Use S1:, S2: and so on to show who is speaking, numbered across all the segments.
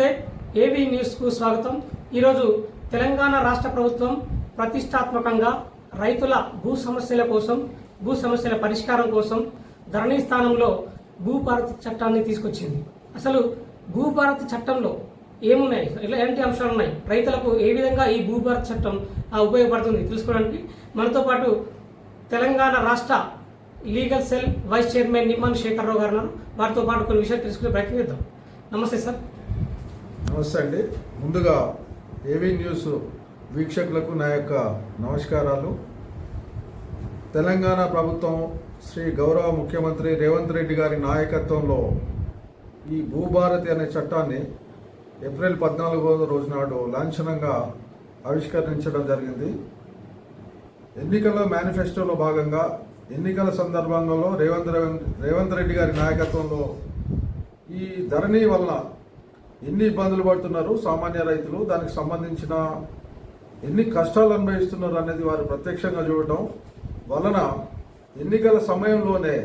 S1: నమస్తే. ఏబీ న్యూస్కు స్వాగతం. ఈరోజు తెలంగాణ రాష్ట్ర ప్రభుత్వం ప్రతిష్టాత్మకంగా రైతుల భూ సమస్యల కోసం భూ సమస్యల పరిష్కారం కోసం ధరణి స్థానంలో భూభారతి చట్టాన్ని తీసుకొచ్చింది. అసలు భూభారతి చట్టంలో ఏమున్నాయి? ఎలాంటి అంశాలు ఉన్నాయి? రైతులకు ఏ విధంగా ఈ భూభారతి చట్టం ఉపయోగపడుతుంది తెలుసుకోవడానికి? మనతో పాటు తెలంగాణ రాష్ట్ర legal cell vice chairman Nimman Shekhararao గారు వారితో పాటు కొన్ని విషయాలు తెలుసుకునే ప్రయత్నం చేద్దాం. నమస్తే సార్.
S2: నమస్తే అండి. ముందుగా ఏవీ న్యూస్ వీక్షకులకు నా యొక్క నమస్కారాలు. తెలంగాణ ప్రభుత్వం శ్రీ గౌరవ ముఖ్యమంత్రి రేవంత్ రెడ్డి గారి నాయకత్వంలో ఈ భూభారతి అనే చట్టాన్ని ఏప్రిల్ పద్నాలుగో రోజు నాడు లాంఛనంగా ఆవిష్కరించడం జరిగింది. ఎన్నికల మేనిఫెస్టోలో భాగంగా ఎన్నికల సందర్భంలో రేవంత్ రేవంత్ రేవంత్ రెడ్డి గారి నాయకత్వంలో ఈ ధరణి వల్ల ఎన్ని ఇబ్బందులు పడుతున్నారు సామాన్య రైతులు దానికి సంబంధించిన ఎన్ని కష్టాలు అనుభవిస్తున్నారు అనేది వారు ప్రత్యక్షంగా చూడటం వలన ఎన్నికల సమయంలోనే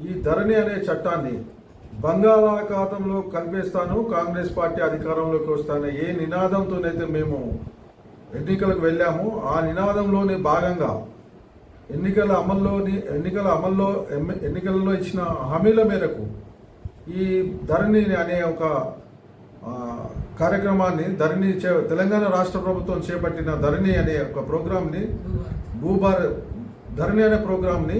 S2: ఈ ధరణి అనే చట్టాన్ని బంగాళాఖాతంలో కల్పేస్తాను కాంగ్రెస్ పార్టీ అధికారంలోకి వస్తాను. ఏ నినాదంతోనైతే మేము ఎన్నికలకు వెళ్ళాము ఆ నినాదంలోనే భాగంగా ఎన్నికల అమల్లోని ఎన్నికల అమల్లో ఎన్నికలలో ఇచ్చిన హామీల మేరకు ఈ ధరణి అనే ఒక కార్యక్రమాన్ని ధరణి చే తెలంగాణ రాష్ట్ర ప్రభుత్వం చేపట్టిన ధరణి అనే ఒక ప్రోగ్రాంని భూభార ధరణి అనే ప్రోగ్రాంని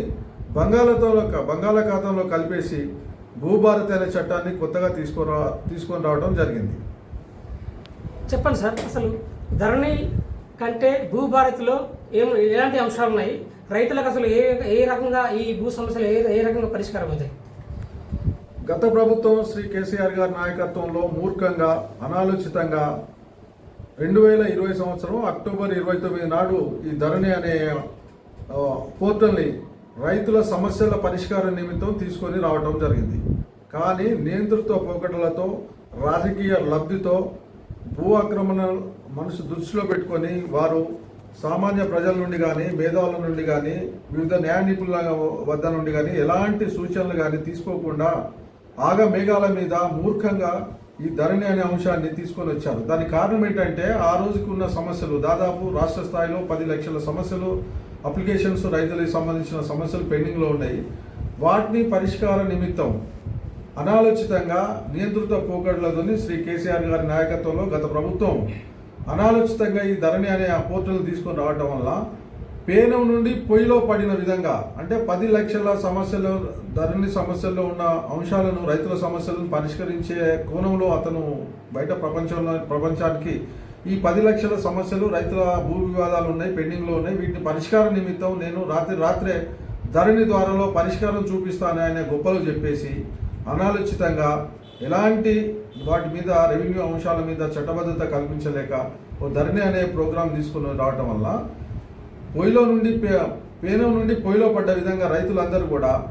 S2: బంగాళతో బంగాళాఖాతంలో కలిపేసి భూభారతి అనే చట్టాన్ని కొత్తగా తీసుకురా తీసుకొని రావడం జరిగింది.
S1: చెప్పండి సార్ అసలు ధరణి కంటే భూభారతిలో ఏం ఎలాంటి అంశాలు ఉన్నాయి రైతులకు అసలు ఏ ఏ రకంగా ఈ భూ సమస్యలు ఏ ఏ రకంగా పరిష్కారం అవుతాయి?
S2: గత ప్రభుత్వం శ్రీ కేసీఆర్ గారి నాయకత్వంలో మూర్ఖంగా అనాలోచితంగా రెండు వేల ఇరవై సంవత్సరం అక్టోబర్ ఇరవై తొమ్మిది నాడు ఈ ధరణి అనే పోర్టల్ని రైతుల సమస్యల పరిష్కారం నిమిత్తం తీసుకొని రావడం జరిగింది. కానీ నియంతృత్వ పోకడలతో రాజకీయ లబ్ధితో భూ ఆక్రమణ మనసు దృష్టిలో పెట్టుకొని వారు సామాన్య ప్రజల నుండి కానీ మేధావుల నుండి కానీ వివిధ న్యాయ నిపుణుల వద్ద నుండి కానీ ఎలాంటి సూచనలు కానీ తీసుకోకుండా ఆగ మేఘాల మీద మూర్ఖంగా ఈ ధరణి అనే అంశాన్ని తీసుకొని వచ్చారు. దానికి కారణం ఏంటంటే ఆ రోజుకు ఉన్న సమస్యలు దాదాపు రాష్ట్ర స్థాయిలో పది లక్షల సమస్యలు అప్లికేషన్స్ రైతులకు సంబంధించిన సమస్యలు పెండింగ్లో ఉన్నాయి. వాటిని పరిష్కార నిమిత్తం అనాలోచితంగా నియంత్రిత పోకడలతోని శ్రీ కేసీఆర్ గారి నాయకత్వంలో గత ప్రభుత్వం అనాలోచితంగా ఈ ధరణి అనే ఆ పోర్టల్ తీసుకొని రావడం వల్ల పేనం నుండి పొయ్యిలో పడిన విధంగా అంటే పది లక్షల సమస్యలు ధరణి సమస్యల్లో ఉన్న అంశాలను రైతుల సమస్యలను పరిష్కరించే కోణంలో అతను బయట ప్రపంచంలో ప్రపంచానికి ఈ పది లక్షల సమస్యలు రైతుల భూ వివాదాలు ఉన్నాయి పెండింగ్లో ఉన్నాయి. వీటిని పరిష్కారం నిమిత్తం నేను రాత్రి రాత్రే ధరణి ద్వారాలో పరిష్కారం చూపిస్తాను అనే గొప్పలు చెప్పేసి అనాలోచితంగా ఎలాంటి వాటి మీద రెవెన్యూ అంశాల మీద చట్టబద్ధత కల్పించలేక ఓ ధరణి అనే ప్రోగ్రాం తీసుకుని రావటం వల్ల పొయ్యిలో నుండి పే- నుండి పొయ్యిలో పడ్డ విధంగా రైతులందరూ కూడా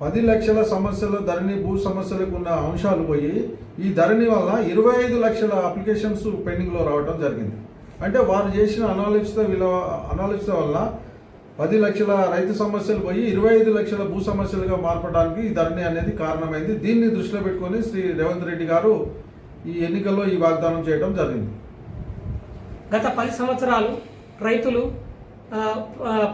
S2: పది లక్షల సమస్యలు ధరణి భూ సమస్యలకు ఉన్న అంశాలు పోయి ఈ ధరణి వల్ల ఇరవై ఐదు లక్షల అప్లికేషన్స్ పెండింగ్లో రావడం జరిగింది. అంటే వారు చేసిన అనాలోచిత విలువ అనాలోచిత వల్ల పది లక్షల రైతు సమస్యలు పోయి ఇరవై ఐదు లక్షల భూ సమస్యలుగా మార్పడానికి ఈ ధరణి అనేది కారణమైంది. దీన్ని దృష్టిలో పెట్టుకొని శ్రీ రేవంత్ రెడ్డి గారు ఈ ఎన్నికల్లో ఈ వాగ్దానం చేయడం జరిగింది.
S1: గత పది సంవత్సరాలు రైతులు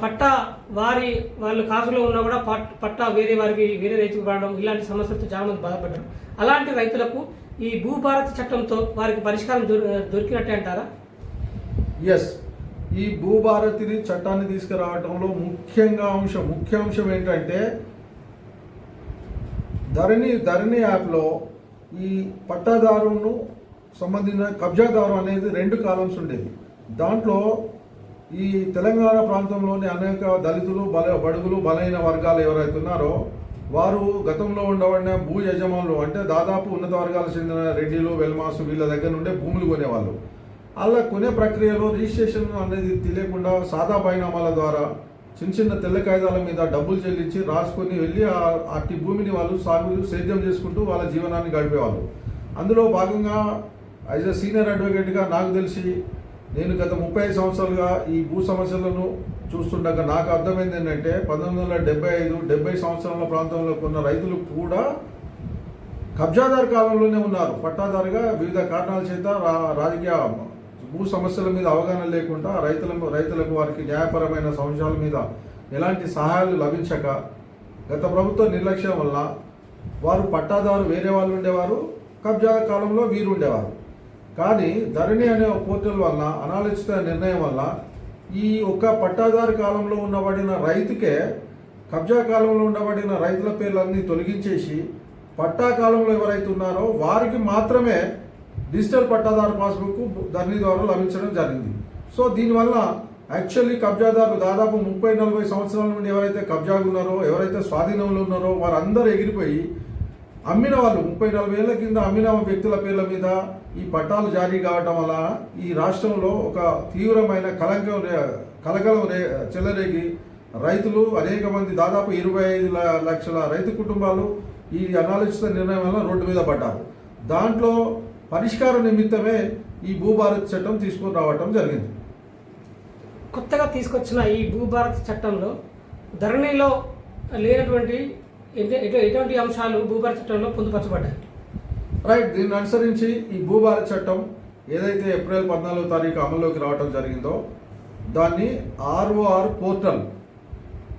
S1: పట్టా వారి వాళ్ళు కాసులో ఉన్నా కూడా పట్టా వేరే వారికి వేరే రైతుకు పడడం ఇలాంటి సమస్యలతో చాలా మంది బాధపడ్డారు. అలాంటి రైతులకు ఈ భూభారతి చట్టంతో వారికి పరిష్కారం దొరి- దొరికినట్టే అంటారా?
S2: ఎస్ ఈ భూభారతిని చట్టాన్ని తీసుకురావడంలో ముఖ్యంగా అంశం ముఖ్య అంశం ఏంటంటే ధరణి ధరణి యాప్లో ఈ పట్టాదారును సంబంధించిన కబ్జాదారు అనేది రెండు కాలమ్స్ ఉండేది. దాంట్లో ఈ తెలంగాణ ప్రాంతంలోని అనేక దళితులు బల బడుగులు బలైన వర్గాలు ఎవరైతే ఉన్నారో వారు గతంలో ఉండబడిన భూ యజమానులు అంటే దాదాపు ఉన్నత వర్గాలకు చెందిన రెడ్డిలు వెల్మాసు వీళ్ళ దగ్గర నుండే భూములు కొనేవాళ్ళు. అలా కొనే ప్రక్రియలో రిజిస్ట్రేషన్ అనేది తెలియకుండా సాదా బైనామాల ద్వారా చిన్న చిన్న తెల్ల కాగితాల మీద డబ్బులు చెల్లించి రాసుకొని వెళ్ళి ఆ- అట్టి భూమిని వాళ్ళు సాగు సేద్యం చేసుకుంటూ వాళ్ళ జీవనాన్ని గడిపేవాళ్ళు. అందులో భాగంగా యాజ్ అ సీనియర్ అడ్వకేట్గా నాకు తెలిసి నేను గత ముప్పై ఐదు సంవత్సరాలుగా ఈ భూ సమస్యలను చూస్తుండగా నాకు అర్థమైంది ఏంటంటే పంతొమ్మిది వందల డెబ్బై ఐదు డెబ్బై సంవత్సరాల ప్రాంతంలో కొన్న రైతులు కూడా కబ్జాదారు కాలంలోనే ఉన్నారు. పట్టాదారుగా వివిధ కారణాల చేత రా- రాజకీయ భూ సమస్యల మీద అవగాహన లేకుండా రైతులకు రైతులకు వారికి న్యాయపరమైన సంశయాల మీద ఎలాంటి సహాయాలు లభించక గత ప్రభుత్వ నిర్లక్ష్యం వల్ల వారు పట్టాదారు వేరే వాళ్ళు ఉండేవారు కబ్జా కాలంలో వీరు ఉండేవారు. కానీ ధరణి అనే పోర్టల్ వల్ల అనాలోచిత నిర్ణయం వల్ల ఈ ఒక్క పట్టాదారు కాలంలో ఉండబడిన రైతుకే కబ్జా కాలంలో ఉండబడిన రైతుల పేర్లన్నీ తొలగించేసి పట్టా కాలంలో ఎవరైతే ఉన్నారో వారికి మాత్రమే డిజిటల్ పట్టాదారు పాస్బుక్ ధరణి ద్వారా లభించడం జరిగింది. సో దీనివల్ల యాక్చువల్లీ కబ్జాదారులు దాదాపు ముప్పై నలభై సంవత్సరాల నుండి ఎవరైతే కబ్జాగా ఉన్నారో ఎవరైతే స్వాధీనంలో ఉన్నారో వారందరూ ఎగిరిపోయి అమ్మిన వాళ్ళు ముప్పై నలభై ఏళ్ళ కింద అమ్మిన వ్యక్తుల పేర్ల మీద ఈ పట్టాలు జారీ కావటం వల్ల ఈ రాష్ట్రంలో ఒక తీవ్రమైన కలంకం కలకలం రే చెలరేగి రైతులు అనేక మంది దాదాపు ఇరవై ఐదు లక్షల రైతు కుటుంబాలు ఈ అనాలోచిత నిర్ణయం వల్ల రోడ్డు మీద పడ్డారు. దాంట్లో పరిష్కార నిమిత్తమే ఈ భూభారత్ చట్టం తీసుకొని రావటం జరిగింది.
S1: కొత్తగా తీసుకొచ్చిన ఈ భూభారత్ చట్టంలో ధరణిలో లేనటువంటి ఎటువంటి అంశాలు భూభారత్ చట్టంలో పొందుపరచబడ్డాయి?
S2: రైట్ దీన్ని అనుసరించి ఈ భూభారత చట్టం ఏదైతే ఏప్రిల్ పద్నాలుగో తారీఖు అమల్లోకి రావటం జరిగిందో దాన్ని ROR portal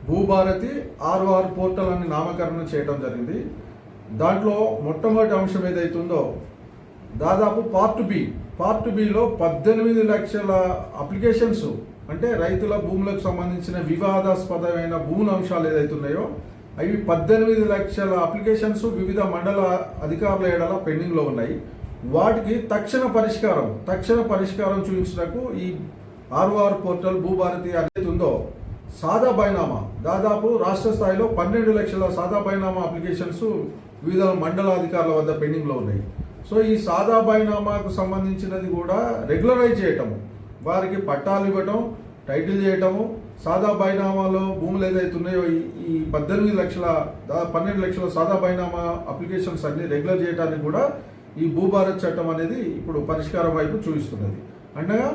S2: Bhubharati ROR portal అని నామకరణం చేయటం జరిగింది. దాంట్లో మొట్టమొదటి అంశం ఏదైతుందో దాదాపు పార్ట్ బి పార్ట్ బిలో పద్దెనిమిది లక్షల అప్లికేషన్స్ అంటే రైతుల భూములకు సంబంధించిన వివాదాస్పదమైన భూముల అంశాలు ఏదైతున్నాయో అవి పద్దెనిమిది లక్షల అప్లికేషన్స్ వివిధ మండల అధికారుల ఏడల పెండింగ్లో ఉన్నాయి. వాటికి తక్షణ పరిష్కారం తక్షణ పరిష్కారం చూపించడానికి ఈ ఆర్ఓఆర్ పోర్టల్ భూభారతి అనేది ఉందో? సాదా బైనామా. దాదాపు రాష్ట్ర స్థాయిలో పన్నెండు లక్షల సాదా బైనామా అప్లికేషన్స్ వివిధ మండల అధికారుల వద్ద పెండింగ్లో ఉన్నాయి. సో ఈ సాదా బైనామాకు సంబంధించినది కూడా రెగ్యులరైజ్ చేయటము. వారికి పట్టాలు ఇవ్వటం టైటిల్ చేయటము సాదా బైనామాలో భూములు ఏదైతే ఉన్నాయో ఈ- పద్దెనిమిది లక్షల పన్నెండు లక్షల సాదా బైనామా అప్లికేషన్స్ అన్ని రెగ్యులర్ చేయడానికి కూడా ఈ భూభారత్ చట్టం అనేది ఇప్పుడు పరిష్కారం వైపు చూపిస్తున్నది. అండగా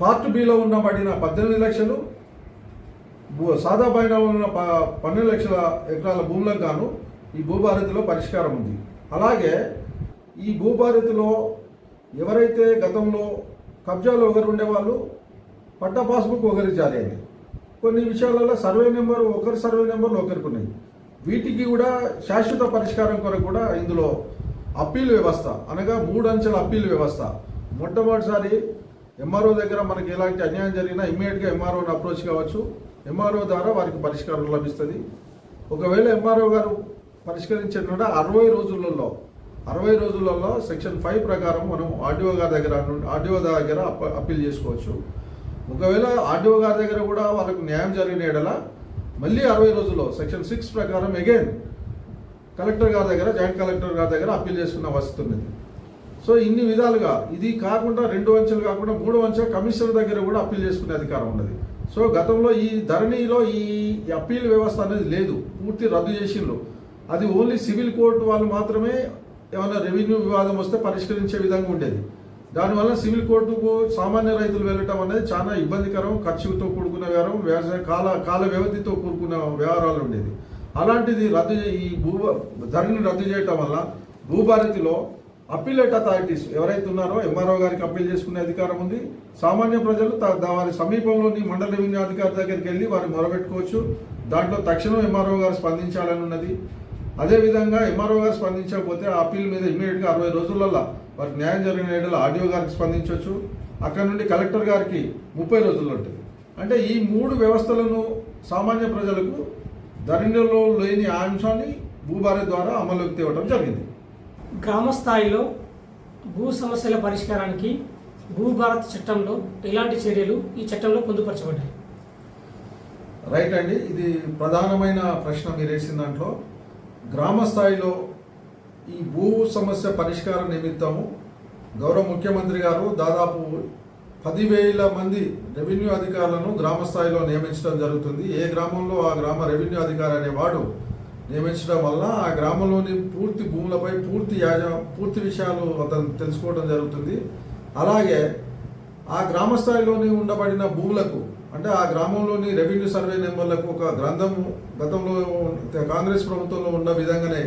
S2: పార్ట్ బిలో ఉన్నబడిన పద్దెనిమిది లక్షలు సాదా బైనామా ఉన్న ప- పన్నెండు లక్షల ఎకరాల భూములకు గాను ఈ భూభారతిలో పరిష్కారం ఉంది. అలాగే ఈ భూభారతిలో ఎవరైతే గతంలో కబ్జాలో ఒకరు ఉండేవాళ్ళు? పట్టా పాస్బుక్ ఒకరికి జారీ అయింది. కొన్ని విషయాలలో సర్వే నెంబర్ ఒకరి సర్వే నెంబర్లు ఒకరికి ఉన్నాయి వీటికి కూడా శాశ్వత పరిష్కారం కొరకు కూడా ఇందులో అప్పీల్ వ్యవస్థ అనగా మూడు అంచెల అప్పీల్ వ్యవస్థ. మొట్టమొదటిసారి ఎంఆర్ఓ దగ్గర మనకి ఎలాంటి అన్యాయం జరిగినా ఇమ్మీడియట్గా ఎంఆర్ఓని అప్రోచ్ కావచ్చు. ఎంఆర్ఓ ద్వారా వారికి పరిష్కారం లభిస్తుంది. ఒకవేళ ఎంఆర్ఓ గారు పరిష్కరించినట్టు అరవై రోజులలో అరవై రోజులలో సెక్షన్ ఫైవ్ ప్రకారం మనం ఆర్డీఓ గారి దగ్గర ఆర్డీఓ దగ్గర అప్ప- అప్పీల్ చేసుకోవచ్చు. ఒకవేళ ఆర్డీఓ గారి దగ్గర కూడా వాళ్ళకు న్యాయం జరిగిన ఎడల మళ్ళీ అరవై రోజుల్లో సెక్షన్ సిక్స్ ప్రకారం అగైన్ కలెక్టర్ గారి దగ్గర జాయింట్ కలెక్టర్ గారి దగ్గర అప్పీల్ చేసుకున్న వసతి ఉన్నది. సో ఇన్ని విధాలుగా ఇది కాకుండా రెండు అంచెలు కాకుండా మూడు అంచె కమిషనర్ దగ్గర కూడా అప్పీల్ చేసుకునే అధికారం ఉన్నది. సో గతంలో ఈ ధరణిలో ఈ అప్పీల్ వ్యవస్థ అనేది లేదు. పూర్తి రద్దు చేసిండ్రు. అది ఓన్లీ సివిల్ కోర్టు వాళ్ళు మాత్రమే ఏమైనా రెవెన్యూ వివాదం వస్తే పరిష్కరించే విధంగా ఉండేది. దానివల్ల సివిల్ కోర్టుకు సామాన్య రైతులు వెళ్ళటం అనేది చాలా ఇబ్బందికరం ఖర్చుతో కూడుకున్న వ్యవహారం వ్యవసాయ కాల కాల వ్యవధితో కూడుకున్న వ్యవహారాలు ఉండేది. అలాంటిది రద్దు ఈ భూ ధరని రద్దు చేయటం వల్ల భూభారతిలో అప్పీలేట్ అథారిటీస్ ఎవరైతే ఉన్నారో ఎంఆర్ఓ గారికి అప్పీల్ చేసుకునే అధికారం ఉంది. సామాన్య ప్రజలు త- వారి సమీపంలోని మండల రెవెన్యూ అధికారి దగ్గరికి వెళ్ళి వారు మొరబెట్టుకోవచ్చు దాంట్లో తక్షణం ఎంఆర్ఓ గారు స్పందించాలని ఉన్నది. అదేవిధంగా ఎంఆర్ఓ గారు స్పందించకపోతే ఆ అప్పీల్ మీద ఇమీడియట్గా అరవై రోజులలో వారికి న్యాయం జరిగిన ఆర్డీఓ గారికి స్పందించవచ్చు. అక్కడ నుండి కలెక్టర్ గారికి ముప్పై రోజుల్లో ఉంటుంది. అంటే ఈ మూడు వ్యవస్థలను సామాన్య ప్రజలకు ధరణిలో లేని ఆ అంశాన్ని భూభారత్ ద్వారా అమలులోకి తేవడం జరిగింది.
S1: గ్రామ స్థాయిలో భూ సమస్యల పరిష్కారానికి భూభారత్ చట్టంలో ఎలాంటి చర్యలు ఈ చట్టంలో పొందుపరచబడ్డాయి?
S2: రైట్ అండి ఇది ప్రధానమైన ప్రశ్న మీరు వేసిన దాంట్లో. గ్రామ స్థాయిలో ఈ భూ సమస్య పరిష్కార నిమిత్తము గౌరవ ముఖ్యమంత్రి గారు దాదాపు పదివేల మంది రెవెన్యూ అధికారులను గ్రామ స్థాయిలో నియమించడం జరుగుతుంది. ఏ గ్రామంలో ఆ గ్రామ రెవెన్యూ అధికారి అనేవాడు నియమించడం వల్ల ఆ గ్రామంలోని పూర్తి భూములపై పూర్తి యాజ పూర్తి విషయాలు అతను తెలుసుకోవడం జరుగుతుంది. అలాగే ఆ గ్రామ స్థాయిలోని ఉండబడిన భూములకు అంటే ఆ గ్రామంలోని రెవెన్యూ సర్వే నెంబర్లకు ఒక గ్రంథము గతంలో కాంగ్రెస్ ప్రభుత్వంలో ఉన్న విధంగానే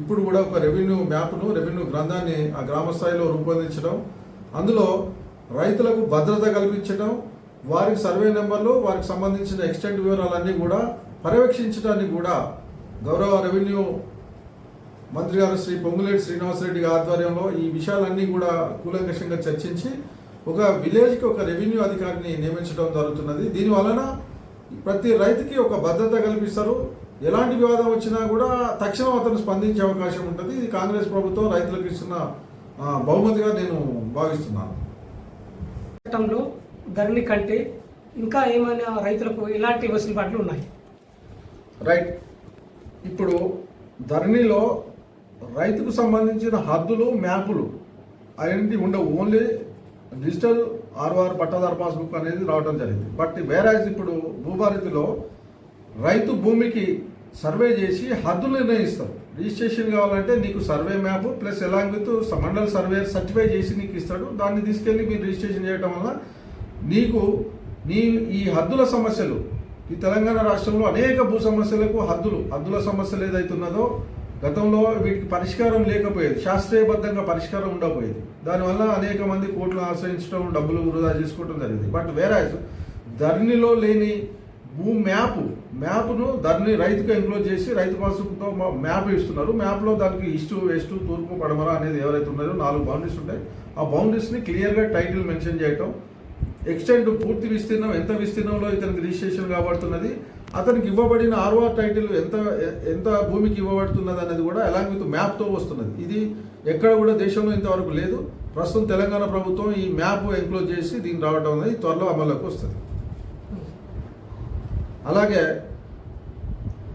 S2: ఇప్పుడు కూడా ఒక రెవెన్యూ మ్యాప్ను రెవెన్యూ గ్రంథాన్ని ఆ గ్రామ స్థాయిలో రూపొందించడం అందులో రైతులకు భద్రత కల్పించడం వారికి సర్వే నెంబర్లు వారికి సంబంధించిన ఎక్స్టెంట్ వివరాలన్నీ కూడా పర్యవేక్షించడానికి కూడా గౌరవ రెవెన్యూ మంత్రి గారు శ్రీ పొంగులేటి శ్రీనివాసరెడ్డి గారి ఆధ్వర్యంలో ఈ విషయాలన్నీ కూడా కూలంకషంగా చర్చించి ఒక విలేజ్కి ఒక రెవెన్యూ అధికారిని నియమించడం జరుగుతున్నది. దీని వలన ప్రతి రైతుకి ఒక భద్రత కల్పిస్తారు. ఎలాంటి వివాదం వచ్చినా కూడా తక్షణం అతను స్పందించే అవకాశం ఉంటుంది. ఇది కాంగ్రెస్ ప్రభుత్వం రైతులకు ఇస్తున్న బహుమతిగా నేను భావిస్తున్నాను.
S1: చట్టంలో ధరణి కంటే ఇంకా ఏమైనా రైతులకు ఎలాంటి వెసులుబాట్లు ఉన్నాయి?
S2: రైట్. ఇప్పుడు ధరణిలో రైతుకు సంబంధించిన హద్దులు మ్యాపులు అవన్నీ ఉండవు. ఓన్లీ డిజిటల్ ఆర్ఆర్ పట్టాదారు పాస్బుక్ అనేది రావడం జరిగింది. బట్ వేరాజ్ ఇప్పుడు భూభారతిలో రైతు భూమికి సర్వే చేసి హద్దులు నిర్ణయిస్తారు రిజిస్ట్రేషన్ కావాలంటే నీకు survey map plus along with మండల సర్వే సర్టిఫై చేసి నీకు ఇస్తాడు. దాన్ని తీసుకెళ్ళి మీరు రిజిస్ట్రేషన్ చేయడం వల్ల నీకు నీ ఈ హద్దుల సమస్యలు ఈ తెలంగాణ రాష్ట్రంలో అనేక భూ సమస్యలకు హద్దులు హద్దుల సమస్యలు ఏదైతున్నదో గతంలో వీటికి పరిష్కారం లేకపోయేది శాస్త్రీయబద్ధంగా పరిష్కారం ఉండకపోయేది. దానివల్ల అనేక మంది కోట్లు ఆశ్రయించడం డబ్బులు వృధా చేసుకోవడం జరిగింది. బట్ వేరే ధరణిలో లేని భూ మ్యాప్ మ్యాప్ను దాన్ని రైతుకు ఎంక్లోజ్ చేసి రైతు పాసుతో మ్యాప్ ఇస్తున్నారు. మ్యాప్లో దానికి ఈస్ట్ వెస్ట్ తూర్పు పడమర అనేది ఎవరైతే ఉన్నారో నాలుగు బౌండరీస్ ఉంటాయి. ఆ బౌండరీస్ని క్లియర్గా టైటిల్ మెన్షన్ చేయటం ఎక్స్టెంట్ పూర్తి విస్తీర్ణం ఎంత విస్తీర్ణంలో ఇతనికి రిజిస్ట్రేషన్ కాబడుతున్నది అతనికి ఇవ్వబడిన ఆర్ఓఆర్ టైటిల్ ఎంత ఎంత భూమికి ఇవ్వబడుతున్నది అనేది కూడా అలాంగ్ విత్ మ్యాప్తో వస్తున్నది. ఇది ఎక్కడ కూడా దేశంలో ఇంతవరకు లేదు. ప్రస్తుతం తెలంగాణ ప్రభుత్వం ఈ మ్యాప్ ఎంక్లోజ్ చేసి దీన్ని రావడం అనేది త్వరలో అమల్లోకి వస్తుంది. అలాగే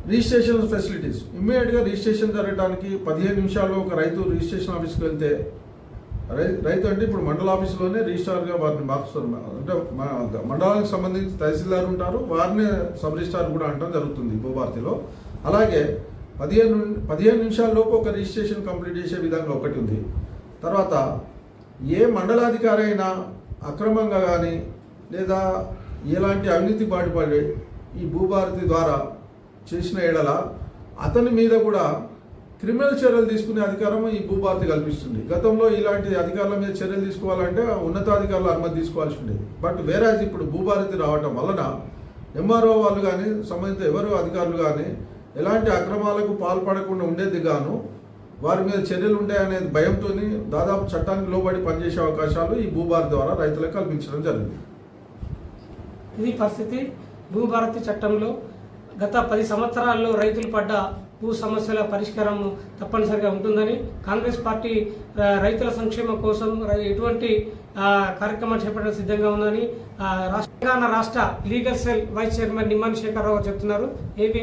S2: రిజిస్ట్రేషన్ ఫెసిలిటీస్. ఇమ్మీడియట్గా రిజిస్ట్రేషన్ జరగడానికి పదిహేను నిమిషాల్లో ఒక రైతు రిజిస్ట్రేషన్ ఆఫీస్కి వెళ్తే రై- రైతు అంటే ఇప్పుడు మండల ఆఫీసులోనే రిజిస్ట్రార్గా వారిని మార్చుతారు అంటే మా మండలానికి సంబంధించి తహసీల్దార్ ఉంటారు వారిని సబ్ రిజిస్ట్రార్ కూడా అంటాం జరుగుతుంది భూభారతిలో. అలాగే పదిహేను పదిహేను నిమిషాల్లోపు ఒక రిజిస్ట్రేషన్ కంప్లీట్ చేసే విధంగా ఒకటి ఉంది. తర్వాత ఏ మండలాధికారి అయినా అక్రమంగా కానీ లేదా ఎలాంటి అవినీతి బాటుపడి ఈ భూభారతి ద్వారా చేసిన ఎడల అతని మీద కూడా క్రిమినల్ చర్యలు తీసుకునే అధికారం ఈ భూభారతి కల్పిస్తుంది. గతంలో ఇలాంటి అధికారుల మీద చర్యలు తీసుకోవాలంటే ఉన్నతాధికారుల అనుమతి తీసుకోవాల్సి ఉండేది. బట్ వేరే ఇప్పుడు భూభారతి రావటం వలన ఎంఆర్ఓ వాళ్ళు కానీ సంబంధిత ఎవరు అధికారులు కానీ ఎలాంటి అక్రమాలకు పాల్పడకుండా ఉండేది గాను వారి మీద చర్యలు ఉంటాయనే భయంతో దాదాపు చట్టానికి లోబడి పనిచేసే అవకాశాలు ఈ భూభారతి ద్వారా రైతులకు కల్పించడం జరిగింది.
S1: ఇది పరిస్థితి. భూభారతి చట్టంలో గత పది సంవత్సరాల్లో రైతులు పడ్డ భూ సమస్యల పరిష్కారం తప్పనిసరిగా ఉంటుందని కాంగ్రెస్ పార్టీ రైతుల సంక్షేమం కోసం ఎటువంటి కార్యక్రమం కార్యక్రమాలు చేపట్టడం సిద్ధంగా ఉందని తెలంగాణ రాష్ట్ర legal cell vice chairman Niman Shekhar Rao చెప్తున్నారు. ఏపీ